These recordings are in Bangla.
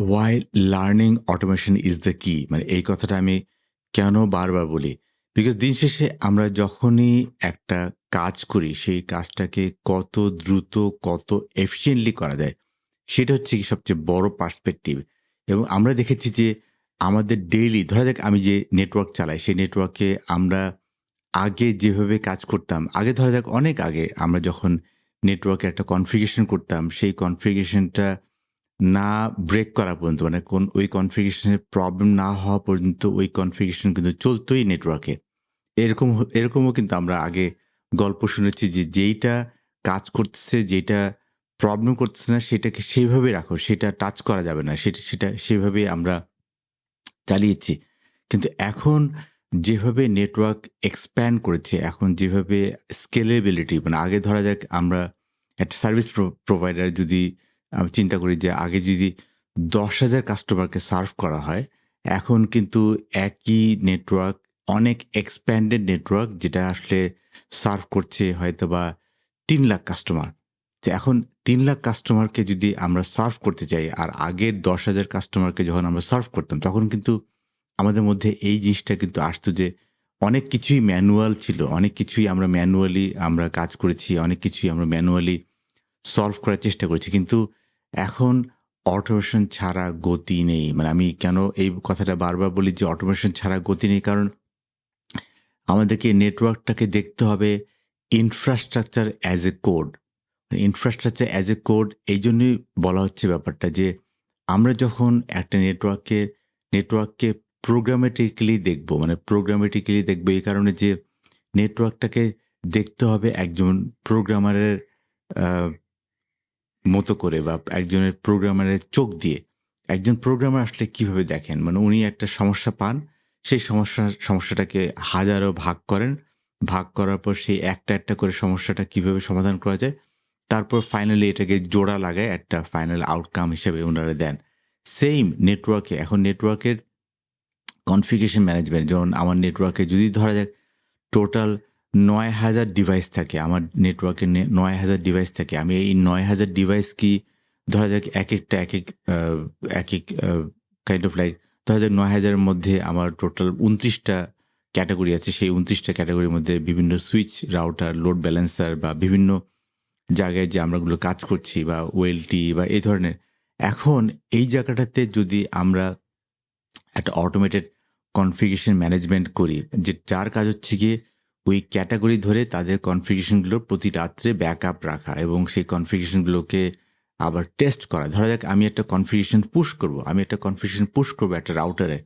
Why learning automation is the key মানে এই কথাটা আমি কেন বারবার বলি? বিকজ দিন শেষে আমরা যখনই একটা কাজ করি, সেই কাজটাকে কত দ্রুত, কত এফিসিয়েন্টলি করা যায়, সেটা হচ্ছে কি সবচেয়ে বড় পার্সপেক্টিভ এবং আমরা দেখেছি যে আমাদের ডেইলি ধরা যাক আমি যে নেটওয়ার্ক চালাই, সেই নেটওয়ার্কে আমরা আগে যেভাবে কাজ করতাম, আগে ধরা যাক অনেক আগে আমরা যখন নেটওয়ার্কে একটা কনফিগেশন করতাম, সেই কনফিগেশনটা না ব্রেক করা পর্যন্ত মানে কোন, ওই কনফিগেশনের প্রবলেম না হওয়া পর্যন্ত ওই কনফিগেশন কিন্তু চলতোই নেটওয়ার্কে এরকম এরকমও কিন্তু আমরা আগে গল্প শুনেছি যে যেইটা কাজ করতেছে যেটা প্রবলেম করতেছে না, সেটাকে সেইভাবে রাখো, সেটা টাচ করা যাবে না, সেটা সেটা সেভাবে আমরা চালিয়েছি। কিন্তু এখন যেভাবে নেটওয়ার্ক এক্সপ্যান্ড করেছে, এখন যেভাবে স্কেলেবিলিটি মানে আগে ধরা যাক আমরা একটা সার্ভিস প্রোভাইডার যদি আমি চিন্তা করি যে আগে যদি দশ হাজার কাস্টমারকে সার্ভ করা হয়, এখন কিন্তু একই নেটওয়ার্ক অনেক এক্সপ্যান্ডেড নেটওয়ার্ক যেটা আসলে সার্ভ করছে হয়তো বা তিন লাখ কাস্টমার তো এখন তিন লাখ কাস্টমারকে যদি আমরা সার্ভ করতে চাই, আর আগের দশ হাজার কাস্টমারকে যখন আমরা সার্ভ করতাম, তখন কিন্তু আমাদের মধ্যে এই জিনিসটা কিন্তু আসতো যে অনেক কিছুই ম্যানুয়াল ছিল, অনেক কিছুই আমরা ম্যানুয়ালি আমরা কাজ করেছি, অনেক কিছুই আমরা ম্যানুয়ালি সলভ করার চেষ্টা করেছি। কিন্তু এখন অটোমেশন ছাড়া গতি নেই। মানে আমি কেন এই কথাটা বারবার বলি যে অটোমেশন ছাড়া গতি নেই? কারণ আমাদেরকে নেটওয়ার্কটাকে দেখতে হবে infrastructure as a code infrastructure as a code এই জন্যই বলা হচ্ছে ব্যাপারটা যে আমরা যখন একটা নেটওয়ার্ককে নেটওয়ার্ককে প্রোগ্রামেটিক্যালি দেখব মানে প্রোগ্রামেটিক্যালি দেখব এই কারণে যে নেটওয়ার্কটাকে দেখতে হবে একজন প্রোগ্রামারের মতো করে বা একজনের প্রোগ্রামারের চোখ দিয়ে একজন প্রোগ্রামার আসলে কীভাবে দেখেন? মানে উনি একটা সমস্যা পান, সেই সমস্যা, সমস্যাটাকে হাজারো ভাগ করেন। ভাগ করার পর সেই একটা একটা করে সমস্যাটা কীভাবে সমাধান করা যায়? তারপর ফাইনালি এটাকে জোড়া লাগায় একটা ফাইনাল আউটকাম হিসেবে ওনারা দেন। সেম নেটওয়ার্কে এখন নেটওয়ার্কের কনফিগেশন ম্যানেজমেন্ট যেমন আমার নেটওয়ার্কে যদি ধরা যাক টোটাল নয় হাজার ডিভাইস থাকে, আমার নেটওয়ার্কে নয় হাজার ডিভাইস থাকে। আমি এই নয় হাজার ডিভাইস কি, ধরা যাক এক একটা, এক এক এক এক কাইন্ড অফ লাইক ধরা যাক নয় হাজারের মধ্যে আমার টোটাল উনত্রিশটা ক্যাটাগরি আছে। সেই উনত্রিশটা ক্যাটাগরির মধ্যে বিভিন্ন সুইচ রাউটার লোড ব্যালেন্সার বা বিভিন্ন জায়গায় যে আমরাগুলো কাজ করছি বা ওয়েলটি বা এই ধরনের। এখন এই জায়গাটাতে যদি আমরা একটা অটোমেটেড কনফিগেশন ম্যানেজমেন্ট করি, যে যার কাজ হচ্ছে গিয়ে ওই ক্যাটাগরি ধরে তাদের কনফিগেশনগুলোর প্রতি রাত্রে ব্যাক আপ রাখা এবং সেই কনফিগেশনগুলোকে আবার টেস্ট করা। ধরা যাক, আমি একটা কনফিগেশন পুশ করব, আমি একটা কনফিগেশন পুশ করব একটা রাউটারে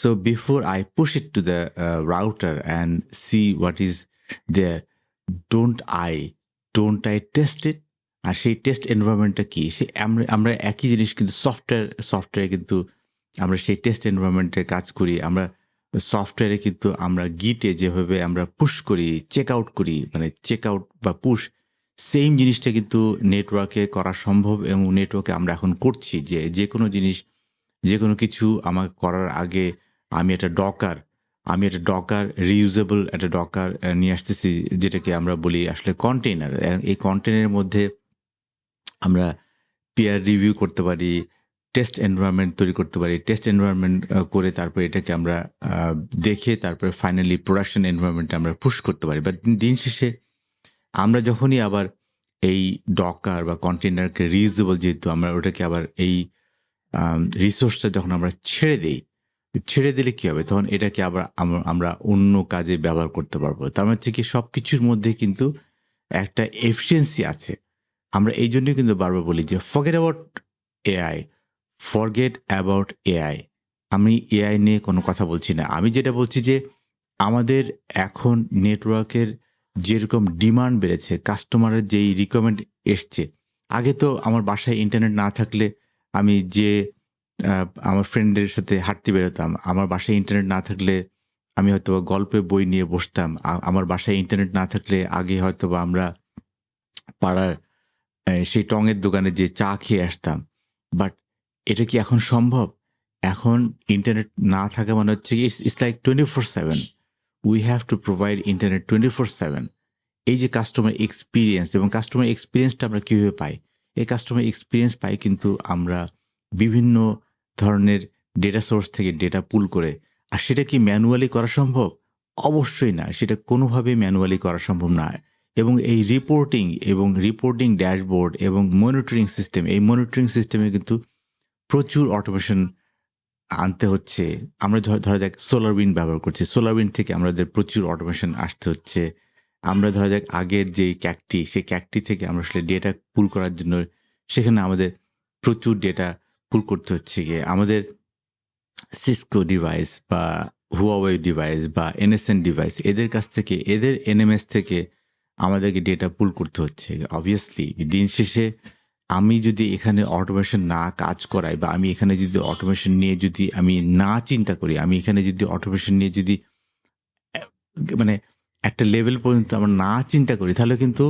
so before I push it to the router and see what is there don't I don't I test it আর সেই টেস্ট এনভায়রনমেন্টটা কী? সে আমরা আমরা একই জিনিস কিন্তু সফটওয়্যার সফটওয়্যারে কিন্তু আমরা সেই টেস্ট এনভায়রনমেন্টে কাজ করি। আমরা সফটওয়্যারে কিন্তু আমরা গিটে যেভাবে আমরা পুশ করি চেক আউট করি মানে চেক আউট বা পুশ সেম জিনিসটা কিন্তু নেটওয়ার্কে করা সম্ভব এবং নেটওয়ার্কে আমরা এখন করছি যে যে কোনো জিনিস যে কোনো কিছু আমাকে করার আগে আমি একটা ডকার আমি একটা ডকার রিউজেবল একটা ডকার নিয়ে আসতেছি, যেটাকে আমরা বলি আসলে কন্টেনার এই কন্টেনারের মধ্যে আমরা পেয়ার রিভিউ করতে পারি টেস্ট এনভায়রনমেন্ট তৈরি করতে পারি। টেস্ট এনভায়রনমেন্ট করে তারপর এটাকে আমরা দেখে তারপরে ফাইনালি প্রোডাকশন এনভায়রনমেন্টে আমরা পুশ করতে পারি। বাট দিন শেষে আমরা যখনই আবার এই ডকার বা কন্টেনারকে রিউজেবল যেহেতু আমরা ওটাকে আবার এই রিসোর্সটা যখন আমরা ছেড়ে দিই, ছেড়ে দিলে কী হবে? তখন এটাকে আবার আমরা অন্য কাজে ব্যবহার করতে পারব। তার মানে কি সব কিছুর মধ্যে কিন্তু একটা এফিসিয়েন্সি আছে। আমরা এই জন্যই কিন্তু বারবার বলি যে forget about AI forget about AI আমি এআই নিয়ে কোনো কথা বলছি না। আমি যেটা বলছি যে, আমাদের এখন নেটওয়ার্কের যেরকম ডিমান্ড বেড়েছে কাস্টমারের যেই রিকমেন্ড এসছে, আগে তো আমার বাসায় ইন্টারনেট না থাকলে আমি যে আমার ফ্রেন্ডের সাথে হাঁটতে বেরোতাম, আমার বাসায় ইন্টারনেট না থাকলে আমি হয়তো গল্পে বই নিয়ে বসতাম আমার বাসায় ইন্টারনেট না থাকলে আগে হয়তো বা আমরা পাড়ার সেই টঙের দোকানে যে চা খেয়ে আসতাম। বাট এটা কি এখন সম্ভব? এখন ইন্টারনেট না থাকা মানে হচ্ছে it's like twenty four seven we have to provide internet twenty four seven এই যে কাস্টমার এক্সপিরিয়েন্স এবং কাস্টমার এক্সপিরিয়েন্সটা আমরা কীভাবে পাই? এই কাস্টমার এক্সপিরিয়েন্স পাই কিন্তু আমরা বিভিন্ন ধরনের ডেটা সোর্স থেকে ডেটা পুল করে। আর সেটা কি ম্যানুয়ালি করা সম্ভব? অবশ্যই না, সেটা কোনোভাবেই ম্যানুয়ালি করা সম্ভব না। এবং এই রিপোর্টিং এবং রিপোর্টিং ড্যাশবোর্ড এবং মনিটরিং সিস্টেম এই মনিটরিং সিস্টেমে কিন্তু প্রচুর অটোমেশন আনতে হচ্ছে। আমরা ধর- যাক সোলার উইন্ড ব্যবহার করছি। সোলার উইন্ড থেকে আমাদের প্রচুর অটোমেশন আসতে হচ্ছে। আমরা ধরা যাক আগের যে ক্যাকটি সেই ক্যাকটি থেকে আমরা আসলে ডেটা পুল করার জন্য সেখানে আমাদের প্রচুর ডেটা পুল করতে হচ্ছে গিয়ে। আমাদের সিসকো ডিভাইস বা হুয়াওয়ে ডিভাইস বা এনএসএন ডিভাইস এদের কাছ থেকে, এদের এনএমএস থেকে আমাদেরকে ডেটা পুল করতে হচ্ছে। অবভিয়াসলি দিন শেষে আমি যদি এখানে অটোমেশন না কাজ করাই বা আমি এখানে যদি অটোমেশন নিয়ে যদি আমি না চিন্তা করি, আমি এখানে যদি অটোমেশন নিয়ে যদি মানে একটা লেভেল পর্যন্ত আমরা না চিন্তা করি, তাহলে কিন্তু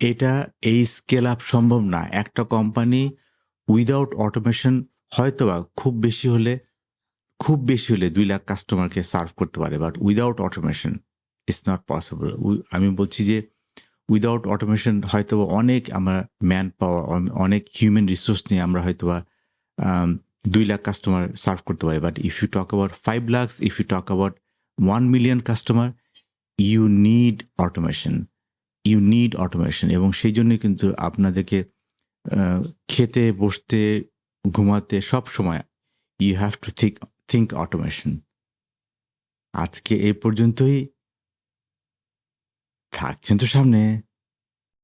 এটা এই স্কেল আপ সম্ভব না। একটা কোম্পানি উইদাউট অটোমেশন হয়তোবা খুব বেশি হলে, খুব বেশি হলে দুই লাখ কাস্টমারকে সার্ভ করতে পারে but without automation it's not possible আমি বলছি যে উইদাউট অটোমেশন হয়তো অনেক আমরা ম্যান পাওয়ার অনেক হিউম্যান রিসোর্স নিয়ে আমরা হয়তোবা আম, দুই লাখ কাস্টমার সার্ভ করতে পারি। But if you talk about five lakhs if you talk about one million customer you need automation you need automation এবং সেই জন্য কিন্তু আপনাদেরকে খেতে বসতে ঘুমাতে সব সময় you have to think think automation আজকে এই পর্যন্তই। থাকছেন তো সামনে